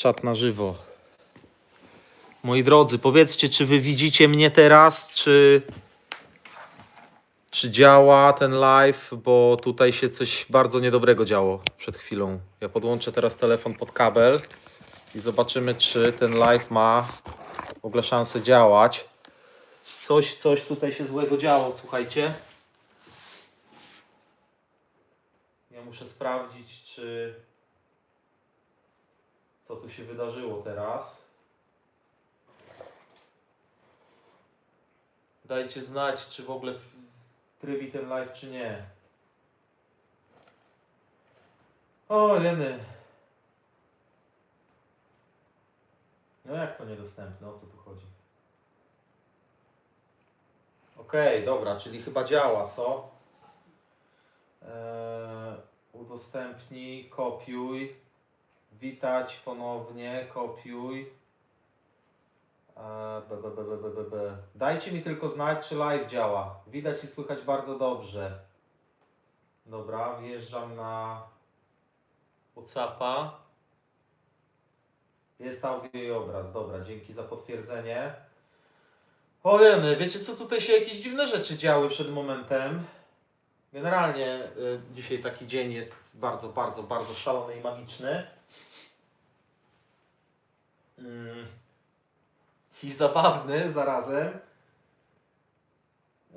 Czat na żywo. Moi drodzy, powiedzcie, czy wy widzicie mnie teraz, czy, czy działa ten live, bo tutaj się coś bardzo niedobrego działo przed chwilą. Ja podłączę teraz telefon pod kabel i zobaczymy, czy ten live ma w ogóle szansę działać. Coś, coś tutaj się złego działo, słuchajcie. Ja muszę sprawdzić, czy co tu się wydarzyło teraz. Dajcie znać, czy w ogóle trybi ten live, czy nie. O, jeny. No jak to niedostępne? O co tu chodzi? Okej, dobra, czyli chyba działa, co? Eee, udostępnij, kopiuj. Witać ponownie, kopiuj. B, b, b, b, b, b. Dajcie mi tylko znać, czy live działa. Widać i słychać bardzo dobrze. Dobra, wjeżdżam na Whatsappa. Jest audio i obraz. Dobra, dzięki za potwierdzenie. O jeny, wiecie co, tutaj się jakieś dziwne rzeczy działy przed momentem. Generalnie y, dzisiaj taki dzień jest bardzo, bardzo, bardzo szalony i magiczny. Mm. I zabawny zarazem.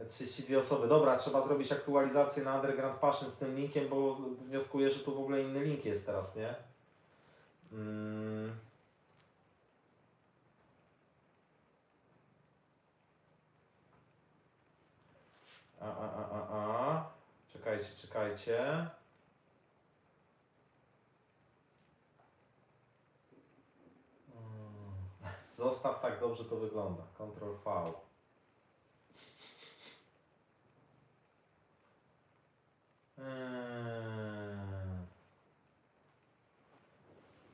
32 osoby. Dobra, trzeba zrobić aktualizację na Underground Passion z tym linkiem, bo wnioskuję, że tu w ogóle inny link jest teraz, nie? Mm. A, a, a, a, a. Czekajcie, czekajcie. Mm. Zostaw tak dobrze to wygląda. Ctrl V. Mm.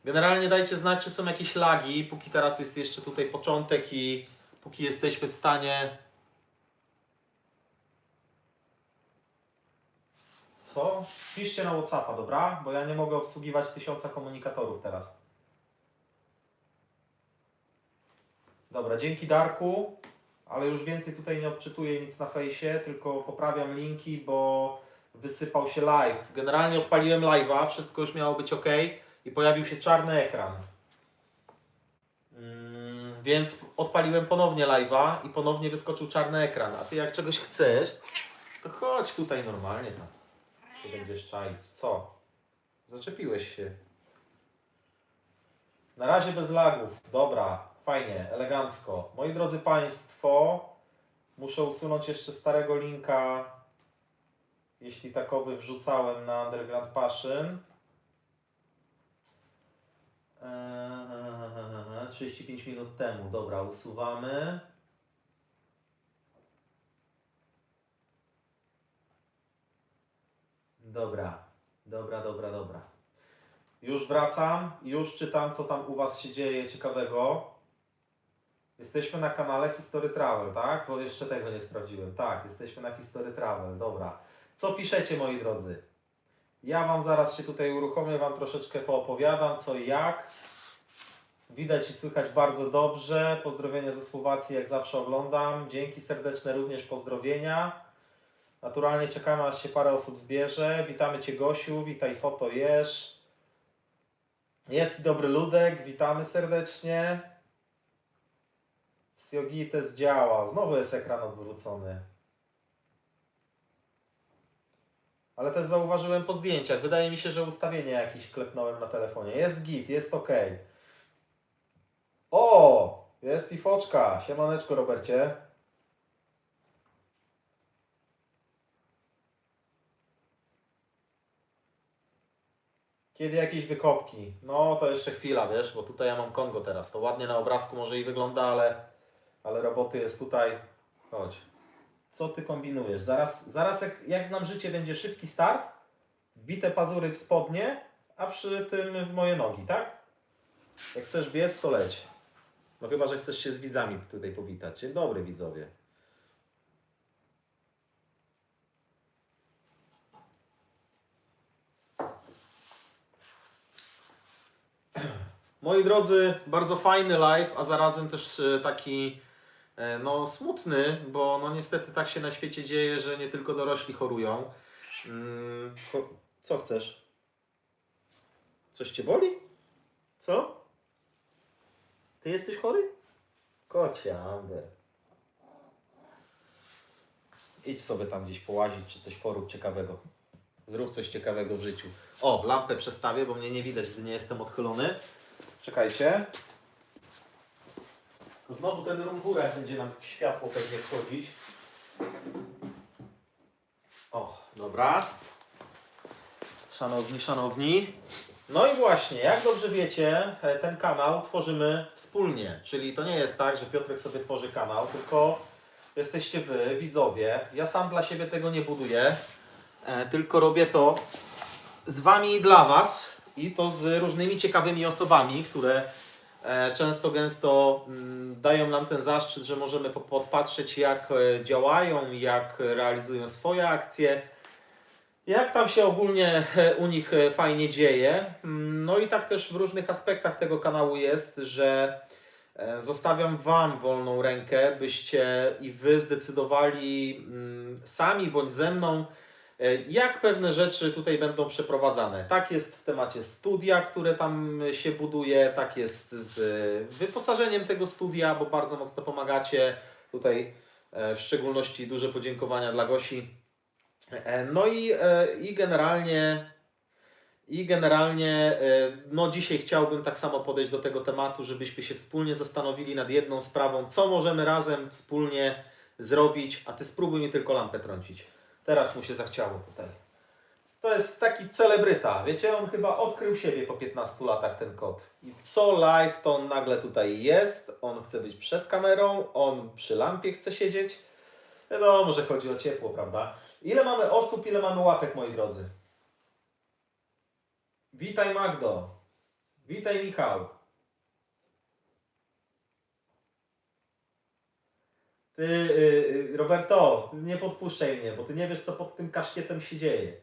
Generalnie dajcie znać, czy są jakieś lagi, póki teraz jest jeszcze tutaj początek i póki jesteśmy w stanie Co? Piszcie na Whatsappa, dobra? Bo ja nie mogę obsługiwać tysiąca komunikatorów teraz. Dobra, dzięki Darku, ale już więcej tutaj nie odczytuję nic na fejsie, tylko poprawiam linki, bo wysypał się live. Generalnie odpaliłem live'a, wszystko już miało być ok i pojawił się czarny ekran. Mm, więc odpaliłem ponownie live'a i ponownie wyskoczył czarny ekran. A ty jak czegoś chcesz, to chodź tutaj normalnie tam się będziesz czaić. Co? Zaczepiłeś się. Na razie bez lagów. Dobra, fajnie, elegancko. Moi drodzy Państwo, muszę usunąć jeszcze starego linka, jeśli takowy wrzucałem na Underground Passion. Eee, 35 minut temu. Dobra, usuwamy. Dobra, dobra, dobra, dobra. Już wracam, już czytam, co tam u Was się dzieje ciekawego. Jesteśmy na kanale History Travel, tak? Bo jeszcze tego nie sprawdziłem. Tak, jesteśmy na History Travel, dobra. Co piszecie, moi drodzy? Ja Wam zaraz się tutaj uruchomię, Wam troszeczkę poopowiadam, co i jak. Widać i słychać bardzo dobrze. Pozdrowienia ze Słowacji, jak zawsze oglądam. Dzięki serdeczne również pozdrowienia. Naturalnie czekamy, aż się parę osób zbierze. Witamy Cię, Gosiu. Witaj, Foto Jesz. Jest dobry Ludek. Witamy serdecznie. Siogites działa. Znowu jest ekran odwrócony. Ale też zauważyłem po zdjęciach. Wydaje mi się, że ustawienie jakieś klepnąłem na telefonie. Jest git, jest ok. O! Jest i foczka. Siemaneczko, Robercie. Kiedy jakieś wykopki? No to jeszcze chwila, wiesz, bo tutaj ja mam Kongo teraz. To ładnie na obrazku może i wygląda, ale, ale roboty jest tutaj. Chodź. Co ty kombinujesz? Zaraz, zaraz jak, jak znam życie, będzie szybki start, wbite pazury w spodnie, a przy tym w moje nogi, tak? Jak chcesz biec, to leć. No chyba, że chcesz się z widzami tutaj powitać. Dzień dobry, widzowie. Moi drodzy, bardzo fajny live, a zarazem też e, taki no, smutny, bo no niestety tak się na świecie dzieje, że nie tylko dorośli chorują. Mm, co chcesz? Coś cię boli? Co? Ty jesteś chory? Kocia, Amber. Idź sobie tam gdzieś połazić, czy coś porób ciekawego. Zrób coś ciekawego w życiu. O, lampę przestawię, bo mnie nie widać, gdy nie jestem odchylony. Czekajcie. Znowu ten rumburek będzie nam w światło pewnie wchodzić. O, dobra. Szanowni, szanowni. No i właśnie, jak dobrze wiecie, e, ten kanał tworzymy wspólnie. Czyli to nie jest tak, że Piotrek sobie tworzy kanał, tylko jesteście wy, widzowie. Ja sam dla siebie tego nie buduję, e, tylko robię to z wami i dla was. I to z różnymi ciekawymi osobami, które często, gęsto mm, dają nam ten zaszczyt, że możemy po- podpatrzeć, jak e, działają, jak realizują swoje akcje. Jak tam się ogólnie e, u nich e, fajnie dzieje. Mm, No i tak też w różnych aspektach tego kanału jest, że e, zostawiam Wam wolną rękę, byście i Wy zdecydowali mm, sami bądź ze mną, e, jak pewne rzeczy tutaj będą przeprowadzane. Tak jest w temacie studia, które tam się buduje, tak jest z e, wyposażeniem tego studia, bo bardzo mocno pomagacie. Tutaj e, w szczególności duże podziękowania dla Gosi. E, No i, e, i generalnie i generalnie e, no dzisiaj chciałbym tak samo podejść do tego tematu, żebyśmy się wspólnie zastanowili nad jedną sprawą, co możemy razem wspólnie zrobić, a ty spróbuj mi tylko lampę trącić. Teraz mu się zachciało tutaj. To jest taki celebryta, wiecie, on chyba odkrył siebie po 15 latach ten kot. I co live to on nagle tutaj jest, on chce być przed kamerą, on przy lampie chce siedzieć. Wiadomo, że chodzi o ciepło, prawda? Ile mamy osób, ile mamy łapek, moi drodzy? Witaj Magdo. Witaj Michał. Ty, y, y, Roberto, nie podpuszczaj mnie, bo ty nie wiesz, co pod tym kaszkietem się dzieje.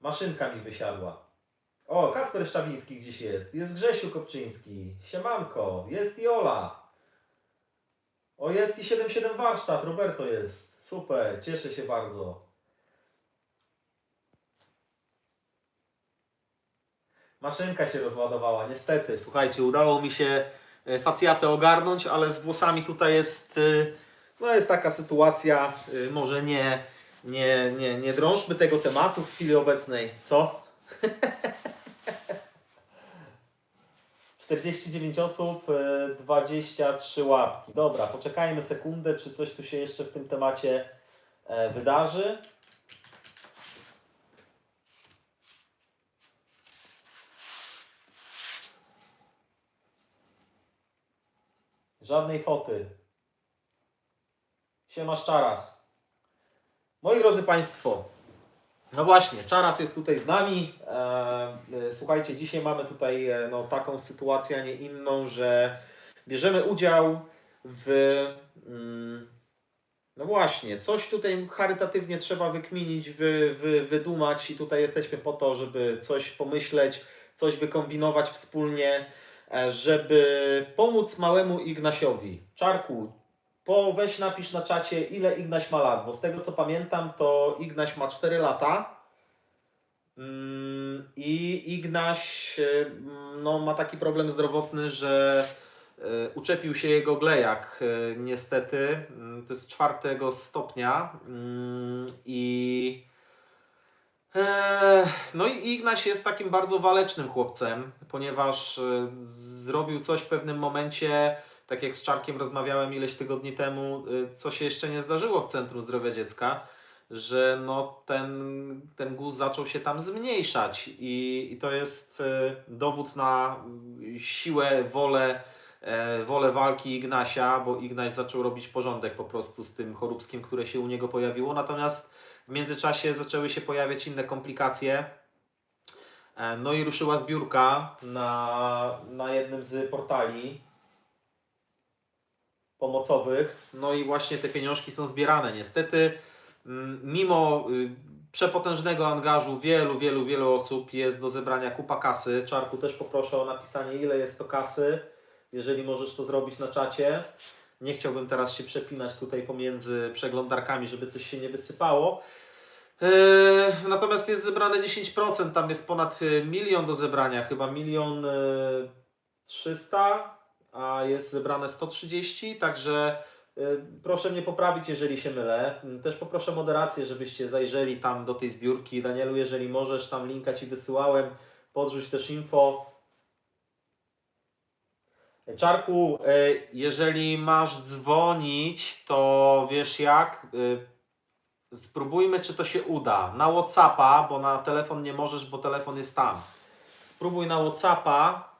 Maszynka mi wysiadła. O, Kacper Szczawiński gdzieś jest. Jest Grzesiu Kopczyński. Siemanko. Jest i Ola. O, jest i 77 warsztat. Roberto jest. Super, cieszę się bardzo. Maszynka się rozładowała, niestety. Słuchajcie, udało mi się e, facjatę ogarnąć, ale z włosami tutaj jest, e, no jest taka sytuacja, e, może nie, nie, nie, nie drążmy tego tematu w chwili obecnej. Co? 49 osób, e, 23 łapki. Dobra, poczekajmy sekundę, czy coś tu się jeszcze w tym temacie e, wydarzy. Żadnej foty. Siema Czaras. Moi drodzy Państwo, no właśnie, Czaras jest tutaj z nami. E, e, słuchajcie, dzisiaj mamy tutaj e, no, taką sytuację, a nie inną, że bierzemy udział w. Mm, no właśnie, coś tutaj charytatywnie trzeba wykminić, wy, wy, wydumać, i tutaj jesteśmy po to, żeby coś pomyśleć, coś wykombinować wspólnie, żeby pomóc małemu Ignasiowi. Czarku, po weź napisz na czacie, ile Ignaś ma lat, bo z tego co pamiętam, to Ignaś ma 4 lata. Mm, I Ignaś e, mm, no, ma taki problem zdrowotny, że e, uczepił się jego glejak. e, Niestety, Mm, to jest czwartego stopnia. I no i Ignaś jest takim bardzo walecznym chłopcem, ponieważ zrobił coś w pewnym momencie, tak jak z Czarkiem rozmawiałem ileś tygodni temu, y, co się jeszcze nie zdarzyło w Centrum Zdrowia Dziecka, że no ten, ten guz zaczął się tam zmniejszać i, i to jest y, dowód na y, siłę, wolę, e, wolę walki Ignasia, bo Ignaś zaczął robić porządek po prostu z tym choróbskim, które się u niego pojawiło, natomiast w międzyczasie zaczęły się pojawiać inne komplikacje, E, no i ruszyła zbiórka na, na jednym z portali pomocowych. No i właśnie te pieniążki są zbierane. Niestety, mm, mimo y, przepotężnego angażu wielu, wielu, wielu osób. Jest do zebrania kupa kasy. Czarku też poproszę o napisanie, ile jest to kasy, jeżeli możesz to zrobić na czacie. Nie chciałbym teraz się przepinać tutaj pomiędzy przeglądarkami, żeby coś się nie wysypało. Yy, Natomiast jest zebrane 10%, tam jest ponad yy, milion do zebrania, chyba milion yy, 300, a jest zebrane 130, także yy, proszę mnie poprawić, jeżeli się mylę. Yy, Też poproszę moderację, żebyście zajrzeli tam do tej zbiórki. Danielu, jeżeli możesz, tam linka Ci wysyłałem, podrzuć też info. Czarku, yy, jeżeli masz dzwonić, to wiesz jak? Yy, Spróbujmy, czy to się uda. Na WhatsAppa, bo na telefon nie możesz, bo telefon jest tam. Spróbuj na WhatsAppa.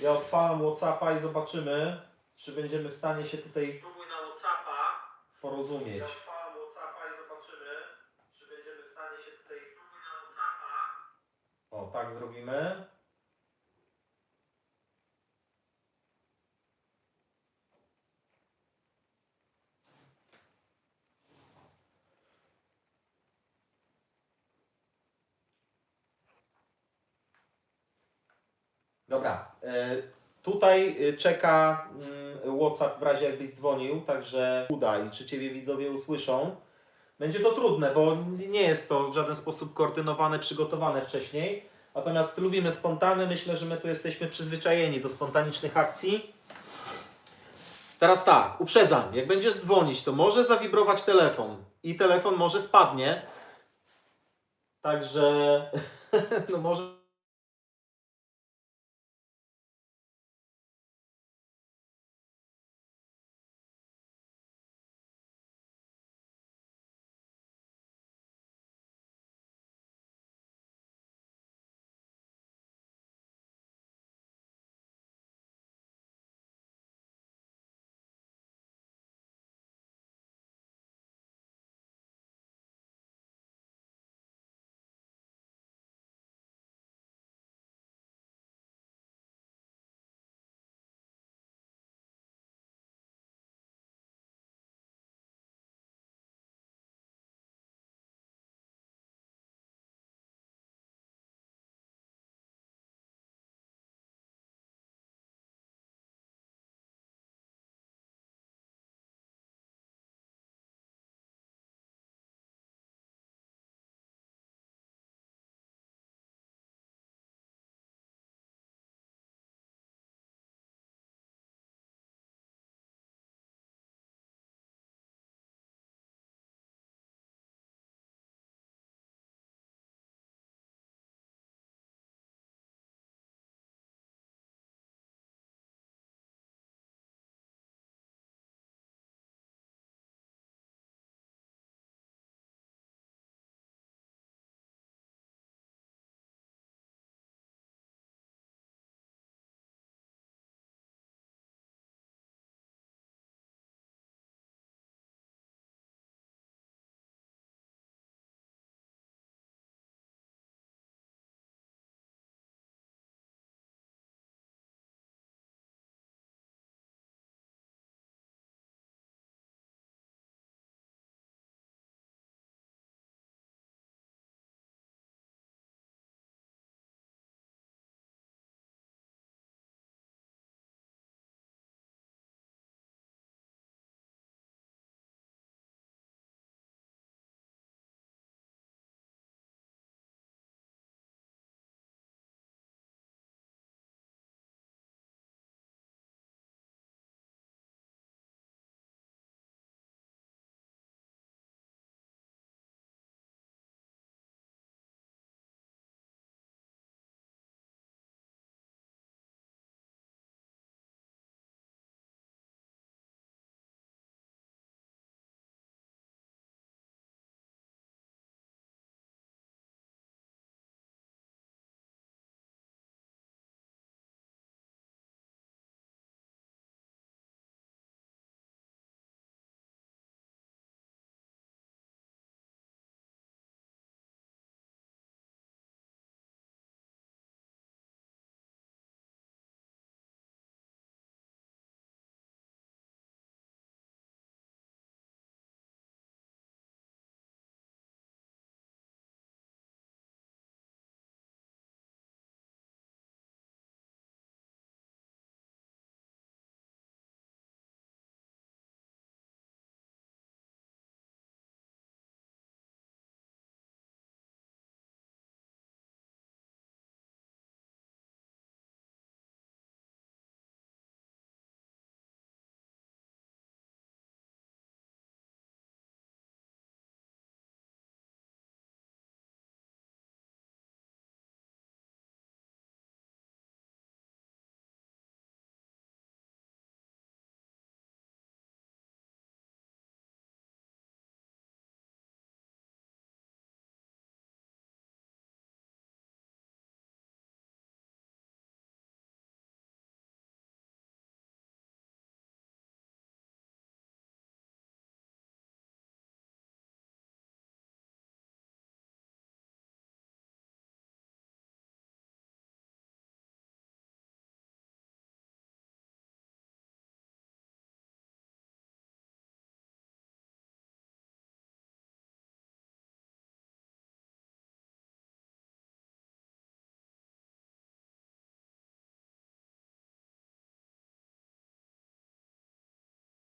Ja odpalam WhatsAppa i zobaczymy, czy będziemy w stanie się tutaj Spróbuj na WhatsAppa porozumieć. Ja odpalam WhatsAppa i zobaczymy, czy będziemy w stanie się tutaj Spróbuj na WhatsAppa. O, tak zrobimy. Dobra. e, Tutaj e, czeka mm, WhatsApp w razie jakbyś dzwonił, także uda i czy Ciebie widzowie usłyszą. Będzie to trudne, bo nie jest to w żaden sposób koordynowane, przygotowane wcześniej. Natomiast lubimy spontany. Myślę, że my tu jesteśmy przyzwyczajeni do spontanicznych akcji. Teraz tak, uprzedzam, jak będziesz dzwonić, to może zawibrować telefon i telefon może spadnie. Także no może